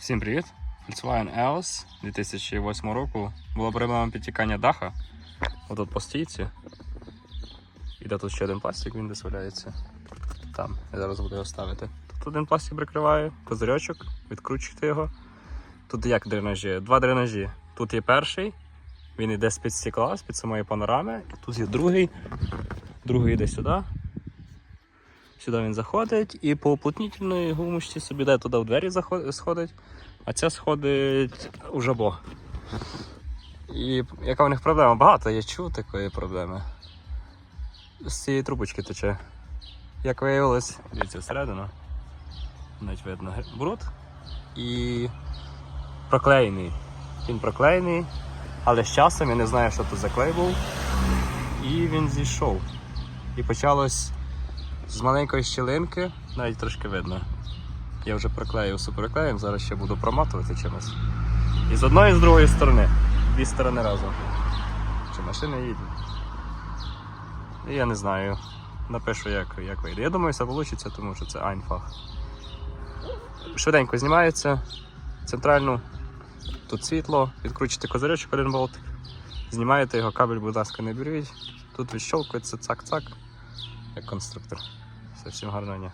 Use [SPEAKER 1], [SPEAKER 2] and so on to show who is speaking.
[SPEAKER 1] Всім привіт! Volkswagen EOS 2008 року було проблема підтікання даха. Отут по стійці. Іде тут ще один пластик, він десь валяється. Там, я зараз буду його ставити. Тут один пластик прикриває, козирьочок, відкручуєте його. Тут як дренажі? Два дренажі. Тут є перший, він йде з-під стекла, з-під самої панорами. Тут є другий, другий йде сюди. Сюди він заходить і по уплотнительної гумочці собі де туди в двері сходить, а ця сходить у жабо. І яка в них проблема? Багато я чув такої проблеми. З цієї трубочки тече. Як виявилось, дивіться всередину. Навіть видно бруд і проклеєний. Він проклеєний, але з часом я не знаю, що тут за клей був. І він зійшов. І почалось з маленької щілинки, навіть трошки видно. Я вже приклеїв суперклеєм, зараз ще буду проматувати чимось. І з одної і з другої сторони. Дві сторони разом. Чи машина їде? І я не знаю. Напишу, як, як вийде. Я думаю, все вийде, тому що це Айнфах. Швиденько знімається. Центральну. Тут світло, відкручуєте козирьочок один болтик. Знімаєте його, кабель, будь ласка, не беріть. Тут відщолкується цак-цак, як конструктор. Все, всім гарного.